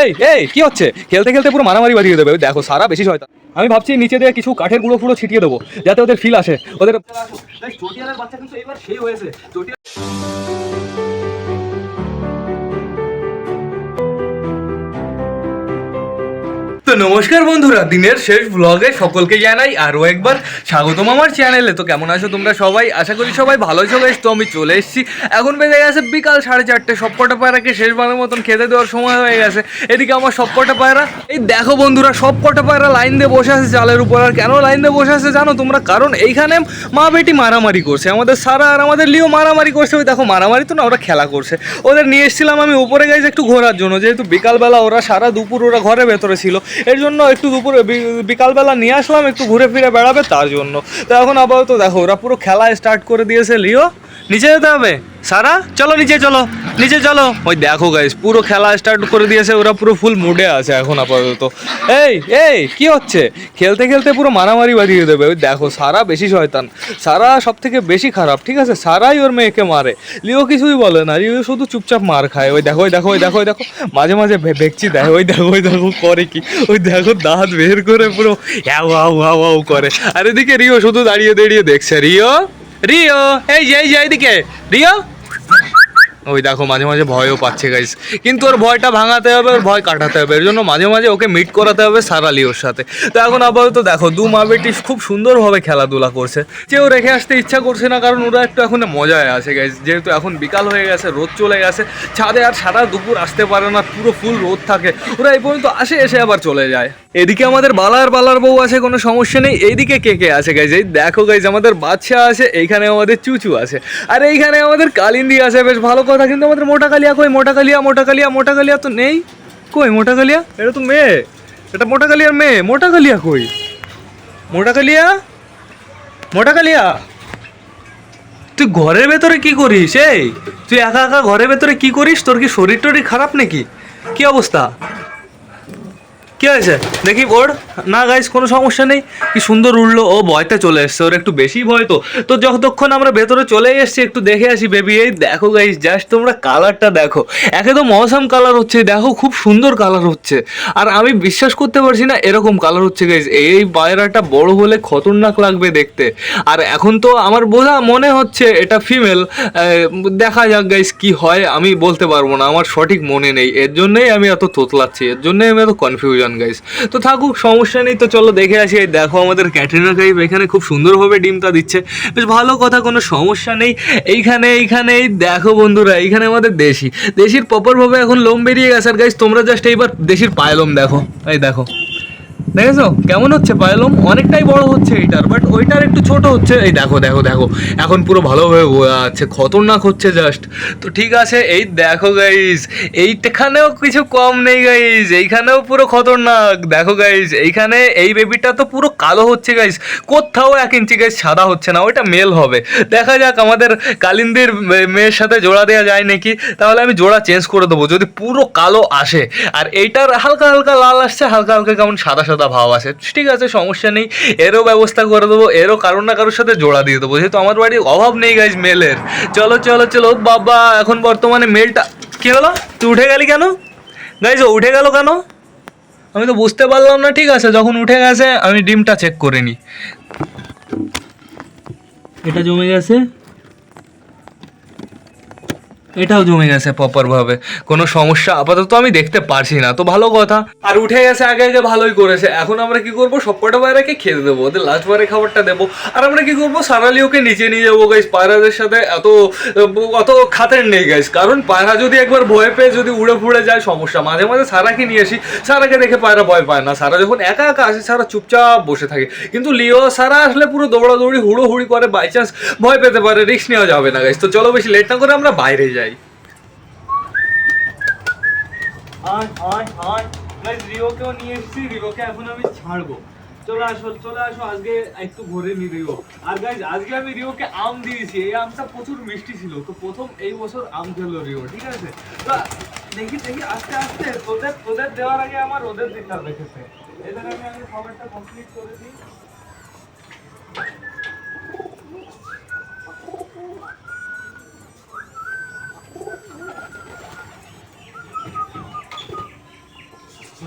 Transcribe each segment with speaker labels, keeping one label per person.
Speaker 1: এই এই, কি হচ্ছে? খেলতে খেলতে পুরো মারামারি বাড়িয়ে দেবে। দেখো, সারা বেশি শয়তান। আমি ভাবছি নিচে দিয়ে কিছু কাঠের গুঁড়ো ফুড়ো ছিটিয়ে দেবো, যাতে ওদের ফিল আসে। ওদের বাচ্চা কিন্তু এবার সেই হয়েছে। তো নমস্কার বন্ধুরা, দিনের শেষ ব্লগে সকলকে জানাই আরও একবার স্বাগতম আমার চ্যানেলে তো কেমন আছো তোমরা সবাই? আশা করি সবাই ভালো আছো। বেশ, তো আমি চলে এসেছি। এখন বেজে গেছে বিকাল সাড়ে চারটে। সবকটা পায়রাকে শেষবারের মতন খেতে দেওয়ার সময় হয়ে গেছে। এদিকে আমার সবকটা পায়রা। এই দেখো বন্ধুরা, সবকটা পায়রা লাইন দিয়ে বসে আছে চালের উপর। আর কেন লাইন দিয়ে বসে আছে জানো তোমরা? কারণ এইখানে মা বেটি মারামারি করছে। আমাদের সারা আর আমাদের লিও মারামারি করছে। ওই দেখো, মারামারি তো না, ওরা খেলা করছে। ওদের নিয়ে এসেছিলাম আমি উপরে গেছি একটু ঘোরার জন্য। যেহেতু বিকালবেলা ওরা সারা দুপুর ওরা ঘরে ভেতরে ছিল। এর জন্য একটু দুপুরে বিকালবেলা নিয়ে আসলাম, একটু ঘুরে ফিরে বেড়াবে তার জন্য। তো এখন আপাতত দেখো, ওরা পুরো খেলা স্টার্ট করে দিয়েছে লিও। নিচে যেতে হবে। সারা, চলো নিচে চলো নিচে চলো। ওই দেখো গাইস পুরো খেলা স্টার্ট করে দিয়েছে, ওরা পুরো ফুল মুডে আছে এখন আপাতত। এই এই, কি হচ্ছে? খেলতে খেলতে পুরো মারামারি বাজিয়ে দেবে। ওই দেখো, সারা বেশি শয়তান। সারা সব থেকে বেশি খারাপ, ঠিক আছে? সারাই ওর মেয়েকে মারে। লিও কিছুই বলে না, লিও শুধু চুপচাপ মার খায়। ওই দেখো ওই দেখো ওই দেখো ওই দেখো, মাঝে মাঝে ভেকচি দেয়। ওই দেখো ওই দেখো, করে কি? ওই দেখো, দাঁত বের করে পুরো হাও হাও করে। আর এদিকে রিও শুধু দাঁড়িয়ে দাঁড়িয়ে দেখছে। রিও? রিও এই যে এই যে এইদিকে। রিও? ওই দেখো, মাঝে মাঝে ভয়ও পাচ্ছে গাইস কিন্তু ওর ভয়টা ভাঙাতে হবে, ওর ভয় কাটাতে হবে। এর জন্য মাঝে মাঝে ওকে মিট করাতে হবে সারালি ওর সাথে। তো এখন আপাতত দেখো, দু মা বেটি খুব সুন্দরভাবে খেলাধুলা করছে। কেউ রেখে আসতে ইচ্ছা করছে না, কারণ ওরা একটু এখন মজায় আছে গাইস যেহেতু এখন বিকাল হয়ে গেছে, রোদ চলে গেছে, ছাদে আর সারা দুপুর আসতে পারে না, পুরো ফুল রোদ থাকে। ওরা এই পর্যন্ত আসে, এসে আবার চলে যায়। এদিকে আমাদের বালার বালার বউ আছে, কোনো সমস্যা নেই। এইদিকে কে কে আছে গাইজ এই দেখো গাইজ আমাদের বাচ্চা আছে, এইখানে আমাদের চুচু আছে। আর এইখানে আমাদের কালিন্দি আছে, বেশ ভালো কথা কিন্তু আমাদের মোটা কালিয়া কই? মোটা কালিয়া মোটা কালিয়া মোটা কালিয়া তো নেই। কই মোটা কালিয়া এটা তো মেয়ে। এটা মোটা কালিয়ার মেয়ে। মোটা কালিয়া কই? মোটা কালিয়া মোটা কালিয়া তুই ঘরের ভেতরে কি করিস, এই? তুই একা একা ঘরের ভেতরে কি করিস? তোর কি শরীর টরীর খারাপ নাকি? কি অবস্থা? কি হয়েছে? দেখি ওর না গাইস কোনো সমস্যা নেই। কি সুন্দর উঠল ও ভয়তে চলে এসছে, ওর একটু বেশি ভয় তো। তো যতক্ষণ আমরা ভেতরে চলে এসেছি, একটু দেখে আসি বেবি এই দেখো গাইস জাস্ট তোমরা কালারটা দেখো। একদম মৌসাম কালার হচ্ছে, দেখো, খুব সুন্দর কালার হচ্ছে। আর আমি বিশ্বাস করতে পারছি না, এরকম কালার হচ্ছে গাইস এই পায়রাটা বড় হলে খতরনাক লাগবে দেখতে। আর এখন তো আমার বোঝা মনে হচ্ছে, এটা ফিমেল দেখা যাক গাইস কি হয়, আমি বলতে পারব না, আমার সঠিক মনে নেই। এর জন্যই আমি এত তোতলাচ্ছি এর জন্যই আমি এত কনফিউশন গাইস তো থাকুক, সমস্যা নেই তো চলো দেখে আসি। দেখো আমাদের ক্যাটরিনা কাইফ, এখানে খুব সুন্দরভাবে ডিমটা দিচ্ছে। বেশ ভালো কথা, কোনো সমস্যা নেই। এইখানে এইখানে, এই দেখো বন্ধুরা, এইখানে আমাদের দেশি। দেশির প্রপারভাবে এখন লোম বেরিয়ে গেছে। আর গাইজ তোমরা জাস্ট এইবার দেশির পায়লম দেখো। এই দেখো। দেখেছ? কেমন হচ্ছে? পায়লম অনেকটাই বড় হচ্ছে এইটার বাট ওইটার একটু ছোট হচ্ছে। এই দেখো দেখো দেখো, এখন পুরো ভালোভাবে বোঝা যাচ্ছে, খতরনাক হচ্ছে জাস্ট তো ঠিক আছে, এই দেখো গাইজ এইখানেও কিছু কম নেই গাইজ এইখানেও পুরো খতরনাক। দেখো গাইজ এইখানে এই বেবিটা তো পুরো কালো হচ্ছে গাইজ কোথাও এক ইঞ্চি গাইজ সাদা হচ্ছে না, ওইটা মেল হবে। দেখা যাক আমাদের কালিন্দির মেয়ের সাথে জোড়া দেওয়া যায় নাকি, তাহলে আমি জোড়া চেঞ্জ করে দেবো, যদি পুরো কালো আসে। আর এইটার হালকা হালকা লাল আসছে, হালকা হালকা কেমন সাদা সাদা ভাব আসে। ঠিক আছে, সমস্যা নেই। এরও ব্যবস্থা করে দেবো, এরও কারোর না কারোর সাথে জোড়া দিয়ে দেবো। যেহেতু আমার বাড়ির অভাব নেই গাইজ মেলের চলো চলো চলো, বাবা, এখন বর্তমানে মেলটা কি হলো? তুই উঠে গেলি কেন? গাইজ উঠে গেল কেন? আমি তো বুঝতে পারলাম না, ঠিক আছে, যখন উঠে গেছে, আমি ডিমটা চেক করে নিই এটা জমে গেছে। এটাও জমে গেছে প্রপার ভাবে। কোনো সমস্যা আপাতত আমি দেখতে পারছি না, তো ভালো কথা। আর উঠে গেছে আগে আগে ভালোই করেছে। এখন আমরা কি করব? সবকটা বাইরেকে খেতে দেবো। ওদের লাস্ট বারে খাবারটা দেবো। আর আমরা কি করব? সারালিওকে নিচে নিয়ে যাব গাইস পায়রাদের সাথে এত অত খাতের নেই গাইস কারণ পায়রা যদি একবার ভয় পেয়ে যদি উড়ে ফুড়ে যায়, সমস্যা। মাঝে মাঝে সারাকে নিয়ে আসি। সারাকে দেখে পায়রা ভয় পায় না। সারা যখন একা একা আসে, সারা চুপচাপ বসে থাকে। কিন্তু লিও, সারা আসলে পুরো দৌড়াদৌড়ি, হুড়োহুড়ি করে বাই চান্স ভয় পেতে পারে রিস্ক নেওয়া যাবে না গাইস তো চলো বেশি লেট না করে আমরা বাইরে যাই। আয় আয় আয়। গাইস রিওকেও নিয়ে এসেছি রিওকে এখন আমি ছাড়বো। চলে আসো চলে আসো, আজকে একটু ঘুরে নি রিও আর গাইজ আজকে আমি রিওকে আম দিয়েছি, এই আমটা প্রচুর মিষ্টি ছিল, তো প্রথম এই বছর আম খেলো রিও ঠিক আছে? তো দেখি দেখি, আস্তে আস্তে তোদের তোদের দেওয়ার আগে আমার ওদের দিকটা দেখেছে এদের আমি আগে খাবারটা কমপ্লিট করে দিই।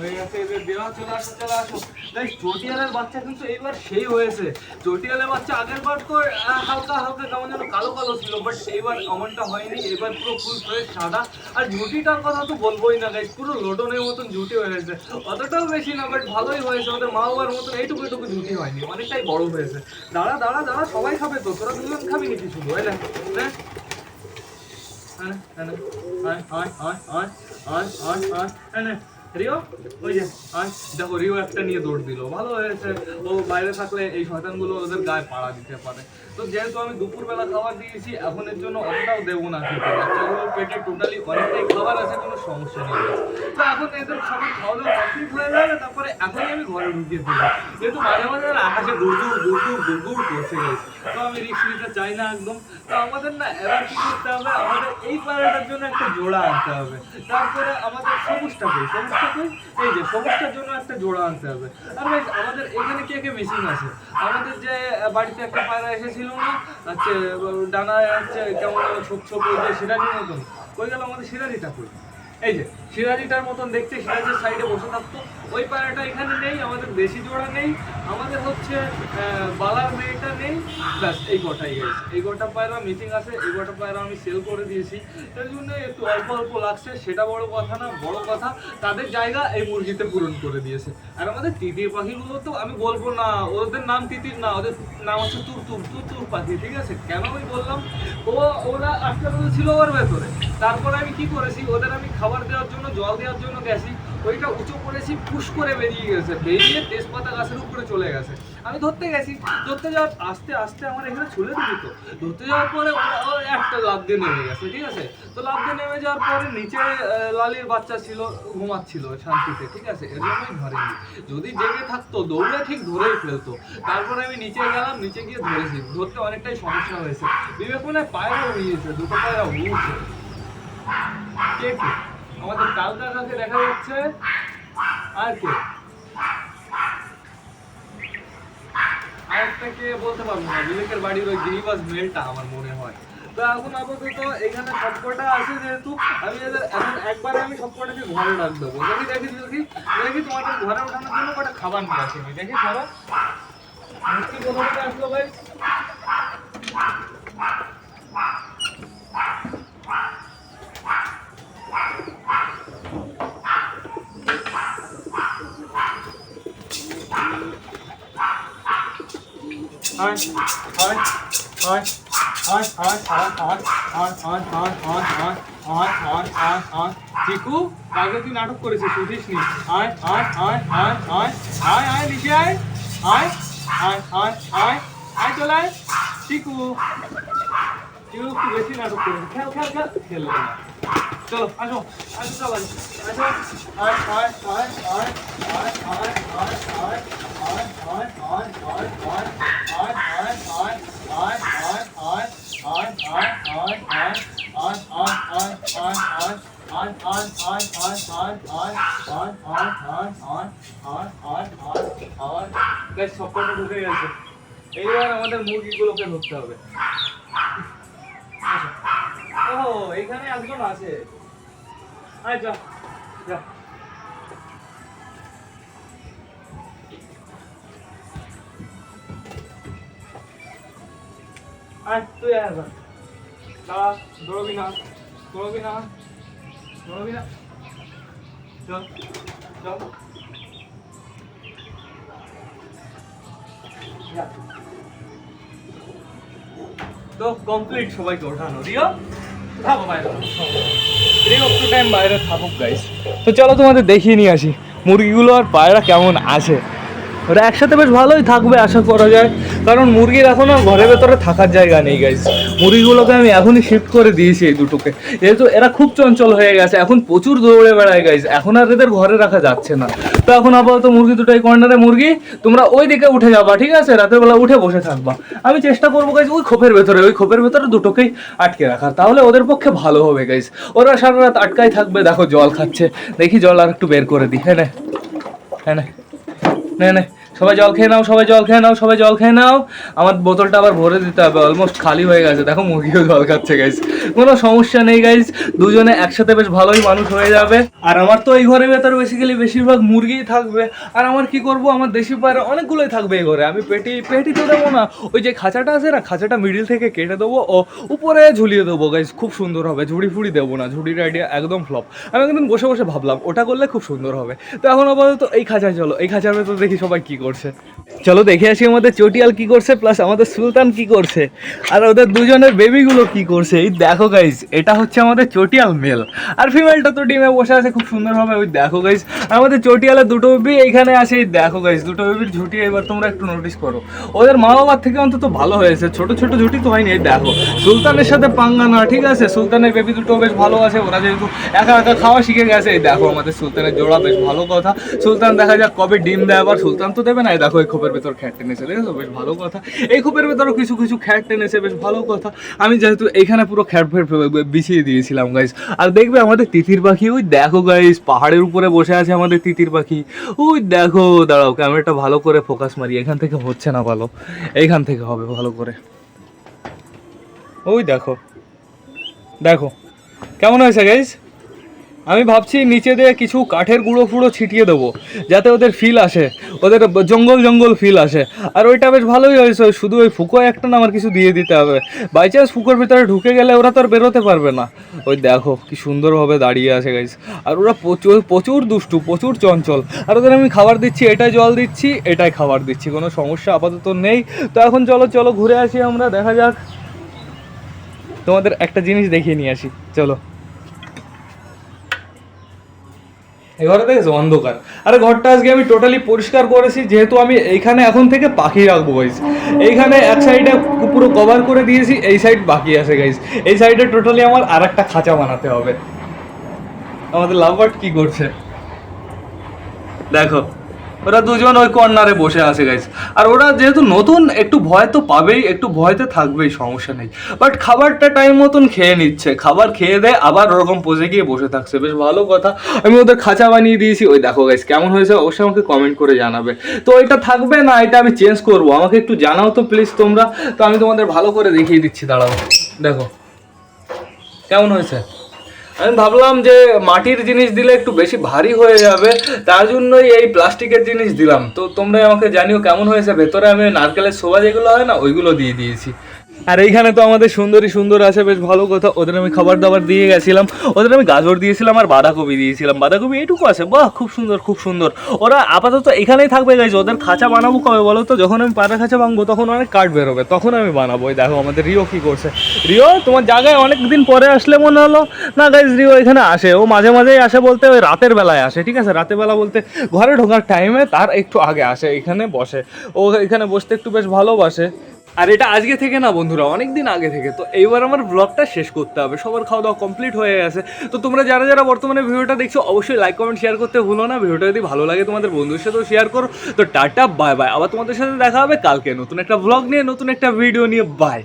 Speaker 1: হয়ে চটিয়ালের বাচ্চা কিন্তু এইবার সেই হয়েছে চটিয়ালের বাচ্চা আগের বার তো হালকা হালকা যেন কালো কালো ছিল বাট এইবার এমনটা হয়নি এবার পুরো ফুল ফ্রেশ সাদা আর ঝুটিটার কথা তো বলবোই না পুরো লোটনের মতন ঝুটি হয়েছে অতটাও বেশি না বাট ভালোই হয়েছে ওদের মা বাবার মতন এইটুকু এইটুকু ঝুটি হয়নি অনেকটাই বড় হয়েছে দাঁড়া দাঁড়া দাঁড়া সবাই খাবে তো তোরা দুজন খাবি নাকি শুধু হয় হ্যাঁ আয়, আয়, আয়, আয়, আয়, আয়, আয় নে। রিও ওই যে দেখো, রিও একটা নিয়ে দৌড় দিল। ভালো হয়েছে। ও বাইরে থাকলে এই শয়তানগুলো ওদের গায়ে পাড়া দিতে পারে। তো যেহেতু আমি দুপুরবেলা খাবার দিয়েছি এখন এর জন্য অতটাও দেবো না খেতে পেটে টোটালি অনেকটাই খাবার আছে, কোনো সমস্যা নেই। তো এখন এদের সবার খাওয়া দাওয়া কমপ্লিট হয়ে যাবে তারপরে এখনই আমি ঘরে ঢুকিয়ে দেবো। যেহেতু মাঝে মাঝে আকাশে দূর দূর দূর করছে। গেছে চাই না একদম। তো আমাদের না করতে হবে? আমাদের এই জন্য একটা জোড়া আনতে হবে। তারপরে আমাদের এই যে, সবুজটার জন্য একটা জোড়া আনতে হবে। আর আমাদের এখানে কে কে মিসিং আছে? আমাদের যে বাড়িতে একটা পায়রা এসেছিল না, হচ্ছে ডানায় হচ্ছে, কেমন ছোপ ছোপ ওই যে সিরাজির মতন। কই গেল আমাদের সিরাজিটা কই? এই যে সিরাজিটার মতন দেখতে সিরাজের সাইডে বসে থাকতো। ওই পায়রাটা এখানে নেই, আমাদের দেশি জোড়া নেই। আমাদের হচ্ছে বালার মেয়েটা নেই। ব্যাস, এই গোটাই গেছে এই গোটা পায়রা মিটিং আছে, এই গোটা পায়রা আমি সেল করে দিয়েছি। এর জন্য একটু অল্প অল্প লাগছে, সেটা বড় কথা না, বড় কথা। তাদের জায়গা এই মুরগিতে পূরণ করে দিয়েছে। আর আমাদের তিতির পাখিগুলো তো আমি বলব না, ওদের নাম তিতির না, ওদের নাম হচ্ছে তুর তুর তুর তুর পাখি, ঠিক আছে? কেন আমি বললাম? ও, ওরা আজকে ছিল ওর ভেতরে। তারপরে আমি কি করেছি? ওদের আমি খাবার দেওয়ার জন্য জল দেওয়ার জন্য গেছি, ওইটা উঁচু করেছি, পুশ করে বেরিয়ে গেছে, বেরিয়ে তেজপাতা গাছের উপরে চলে গেছে। আমি ধরতে গেছি, ধরতে যাওয়ার, আস্তে আস্তে আমার এখানে ছুলে দিবি তো। ধরতে যাওয়ার পরে একটা লাভ দিয়ে নেমে গেছে, ঠিক আছে? তো লাভ দিয়ে নেমে যাওয়ার পরে নিচে লালির বাচ্চা ছিল, ঘুমাচ্ছিল শান্তিতে, ঠিক আছে? এর জন্যই ধরেনি। যদি জেগে থাকতো, দৌড়ে ঠিক ধরেই ফেলতো। তারপরে আমি নিচে গেলাম, নিচে গিয়ে ধরেছি। ধরতে অনেকটাই সমস্যা হয়েছে। বিবেক মনে পায়রা উড়িয়েছে, দুটো পায়রা উড়ছে। কে? আমাদের কালকা কাকে দেখা যাচ্ছে আর কে? আরেকটা কে বলতে পারব না, বিবেকের বাড়ির ওই গিরিবাস মেলটা আমার মনে হয়। তো এখন আপাতত এখানে সবকটা আছে যেহেতু, আমি এখন একবারে আমি সবকটাকে ঘরে রাখ দেবো দেখি দেখি দেখি দেখি তোমাদের ঘরে ওঠানোর জন্য কটা খাবার নিয়ে আসি আমি দেখি খাবার মুক্তি কোথা আসলো ভাই? চিকু কালকে তুই নাটক করেছিস উঠিস নি আয় আয় আয় আয় আয় আয় আয় নিচে আয় আয় আয় আয় আয় আয় চলে আয় চিকু চিকু একটু বেশি নাটক করেছে খেল খেল খেল খেলবে না চলো আসো আসো সবাই আসো আয় আয় আয় আয় আয় আয় আয় আয় আয় আয় আয় আয় আয় এইবার আমাদের মুরগিগুলোকে ধরতে হবে। ও এখানে একজন আছে। আয় আয়, তুই আয় এবার। দাঁড়া দৌড়বি না দৌড়বি না দৌড়বি না চল চল। তো কমপ্লিট সবাইকে ওঠানো, রিও? থাকো বাইরে রিও, একটু টাইম বাইরে থাকুক গাইস তো চলো তোমাদের দেখিয়ে নিয়ে আসি, মুরগিগুলো আর পায়রা কেমন আছে? ওরা একসাথে বেশ ভালোই থাকবে, আশা করা যায়। কারণ মুরগির এখন আর ঘরের ভেতরে থাকার জায়গা নেই গাইস মুরগিগুলোকে আমি এখনই শিফট করে দিয়েছি এই দুটোকে। যেহেতু এরা খুব চঞ্চল হয়ে গেছে, এখন প্রচুর দৌড়ে বেড়ায় গাইস এখন আর এদের ঘরে রাখা যাচ্ছে না। তো এখন আপাতত মুরগি দুটো এই কর্নারে মুরগি, তোমরা ওই দিকে উঠে যাবা, ঠিক আছে? রাতের বেলা উঠে বসে থাকবা। আমি চেষ্টা করব গাইস ওই খোপের ভেতরে, ওই খোপের ভেতরে দুটোকেই আটকে রাখার। তাহলে ওদের পক্ষে ভালো হবে গাইস ওরা সারা রাত আটকাই থাকবে, দেখো জল খাচ্ছে। দেখি জল আর একটু বের করে দিই। হ্যাঁ হ্যাঁ nih nih. সবাই জল খেয়ে নাও, সবাই জল খেয়ে নাও, সবাই জল খেয়ে নাও। আমার বোতলটা আবার ভরে দিতে হবে অলমোস্ট খালি হয়ে গেছে। দেখো মুরগিও জল খাচ্ছে গাইজ কোনো সমস্যা নেই গাইজ দুজনে একসাথে বেশ ভালোই মানুষ হয়ে যাবে। আর আমার তো এই ঘরের ভেতর বেসিক্যালি বেশিরভাগ মুরগিই থাকবে। আর আমার কি করব? আমার দেশি পায়রা অনেকগুলোই থাকবে এই ঘরে। আমি পেটি পেটি তো দেবো না। ওই যে খাঁচাটা আছে না, খাঁচাটা মিডিল থেকে কেটে দেবো, ও উপরে ঝুলিয়ে দেবো গাইজ খুব সুন্দর হবে। ঝুড়ি ফুড়ি দেবো না। ঝুড়ির আইডিয়া একদম ফ্লপ আমি একদিন বসে বসে ভাবলাম, ওটা করলে খুব সুন্দর হবে। তো এখন আপাতত এই খাঁচায় চলো। এই খাঁচার ভেতর দেখি সবাই কী কি করছে। চলো দেখে আসি আমাদের চটিয়াল কি করছে প্লাস আমাদের সুলতান কি করছে, আর ওদের দুজনের বেবিগুলো কি করছে। এই দেখো গাইজ এটা হচ্ছে আমাদের চটিয়াল মেল আর ফিমেলটা তো ডিমে বসে আছে খুব সুন্দরভাবে, ওই দেখো গাইজ আমাদের চটিয়ালের দুটো বেবি এইখানে আসে এই দেখো গাইজ দুটো বেবির ঝুটি এবার তোমরা একটু নোটিস করো। ওদের মা বাবার থেকে অন্তত ভালো হয়েছে, ছোট ছোট ঝুটি তো হয়নি, এই দেখো। সুলতানের সাথে পাঙ্গা না ঠিক আছে? সুলতানের বেবি দুটো বেশ ভালো আছে, ওরা যেহেতু একা একা খাওয়া শিখে গেছে, এই দেখো আমাদের সুলতানের জোড়া বেশ ভালো কথা। সুলতান দেখা যাক কবে ডিম দেয়, আবার সুলতান তো দেবে না? এই দেখো, এই খোপের ভেতর খ্যাট টেনেছে, দেখেছ? বেশ ভালো কথা। এই খোপের ভেতরও কিছু কিছু খ্যাট টেনেছে, বেশ ভালো কথা। আমি যেহেতু এইখানে পুরো খ্যাট ফ্যাট বিছিয়ে দিয়েছিলাম গাইজ আর দেখবে আমাদের তিতির পাখি, ওই দেখো গাইজ পাহাড়ের উপরে বসে আছে আমাদের তিতির পাখি। ওই দেখো, দাঁড়াও ক্যামেরাটা ভালো করে ফোকাস মারি। এখান থেকে হচ্ছে না ভালো। এইখান থেকে হবে ভালো করে। ওই দেখো। দেখো। কেমন হয়েছে গাইজ আমি ভাবছি নিচে দিয়ে কিছু কাঠের গুঁড়ো ফুড়ো ছিটিয়ে দেবো, যাতে ওদের ফিল আসে। ওদের জঙ্গল জঙ্গল ফিল আসে। আর ওইটা বেশ ভালোই হয়েছে শুধু ওই ফুকো একটা না আমার কিছু দিয়ে দিতে হবে। বাই চান্স ফুকোর ভিতরে ঢুকে গেলে ওরা তো আর বেরোতে পারবে না। ওই দেখো, কি সুন্দরভাবে দাঁড়িয়ে আছে গাইজ আর ওরা প্রচুর প্রচুর দুষ্টু, প্রচুর চঞ্চল। আর ওদের আমি খাবার দিচ্ছি, এটাই জল দিচ্ছি, এটাই খাবার দিচ্ছি, কোনো সমস্যা আপাতত নেই। তো এখন চলো চলো ঘুরে আসি আমরা, দেখা যাক। তোমাদের একটা জিনিস দেখিয়ে নিয়ে আসি, চলো এই ঘরে দেখেছ অন্ধকার। আরে ঘরটা আজকে আমি টোটালি পরিষ্কার করেছি, যেহেতু আমি এইখানে এখন থেকে পাখি রাখব গাইজ এইখানে এক সাইডে পুরো কভার করে দিয়েছি, এই সাইড বাকি আছে গাইজ এই সাইডে টোটালি আমার আর একটা খাঁচা বানাতে হবে। আমাদের লাভ কি করছে? দেখো ওরা দুজন ওই কর্নারে বসে আছে গাইজ আর ওরা যেহেতু নতুন, একটু ভয় তো পাবেই, একটু ভয়তে থাকবেই, সমস্যা নেই। বাট খাবারটা টাইম মতন খেয়ে নিচ্ছে। খাবার খেয়ে দেয় আবার ওরকম পোজে গিয়ে বসে থাকছে। বেশ ভালো কথা। আমি ওদের খাঁচা বানিয়ে দিয়েছি। ওই দেখো গাইজ কেমন হয়েছে? অবশ্যই আমাকে কমেন্ট করে জানাবে। তো এটা থাকবে না, এটা আমি চেঞ্জ করব। আমাকে একটু জানাও তো প্লিজ তোমরা। তো আমি তোমাদের ভালো করে দেখিয়ে দিচ্ছি, দাঁড়াও। দেখো। কেমন হয়েছে? আমি ভাবলাম যে মাটির জিনিস দিলে একটু বেশি ভারী হয়ে যাবে, তার জন্যই এই প্লাস্টিকের জিনিস দিলাম। তো তোমরা আমাকে জানিও কেমন হয়েছে। ভেতরে আমি নারকেলের শোভা যেগুলো হয় না, ওইগুলো দিয়ে দিয়েছি। আর এইখানে তো আমাদের সুন্দরী সুন্দর আছে, বেশ ভালো কথা। ওদের আমি খাবার দাবার দিয়ে গেছিলাম। ওদের আমি গাজর দিয়েছিলাম আর বাঁধাকপি দিয়েছিলাম। বাঁধাকপি এইটুকু আছে। বাহ, খুব সুন্দর খুব সুন্দর। ওরা আপাতত এখানেই থাকবে গাইজ ওদের খাঁচা বানাবো কবে বলো তো? যখন আমি পাতা খাঁচা ভাঙবো, তখন অনেক কাঠ বেরোবে। তখন আমি বানাবো। ওই দেখো, আমাদের রিও কী করছে। রিও, তোমার জায়গায় অনেক দিন পরে আসলে মনে হলো, না গাইজ রিও এখানে আসে। ও মাঝে মাঝেই আসে বলতে ওই রাতের বেলায় আসে, ঠিক আছে? রাতের বেলা বলতে ঘরে ঢোকার টাইমে তার একটু আগে আসে, এখানে বসে। ও এখানে বসতে একটু বেশ ভালোবাসে। আর এটা আজকে থেকে না বন্ধুরা অনেক দিন আগে থেকে। তো এইবার আমার ব্লগটা শেষ করতে হবে। সবার খাওয়া দাওয়া কমপ্লিট হয়ে গেছে। তো তোমরা যারা যারা বর্তমানে ভিডিওটা দেখছ, অবশ্যই লাইক কমেন্ট শেয়ার করতে ভুলো না। ভিডিওটা যদি ভালো লাগে তোমাদের বন্ধুর সাথেও শেয়ার করো। তো টাটা বাই বাই আবার তোমাদের সাথে দেখা হবে কালকে নতুন একটা ব্লগ নিয়ে, নতুন একটা ভিডিও নিয়ে। বাই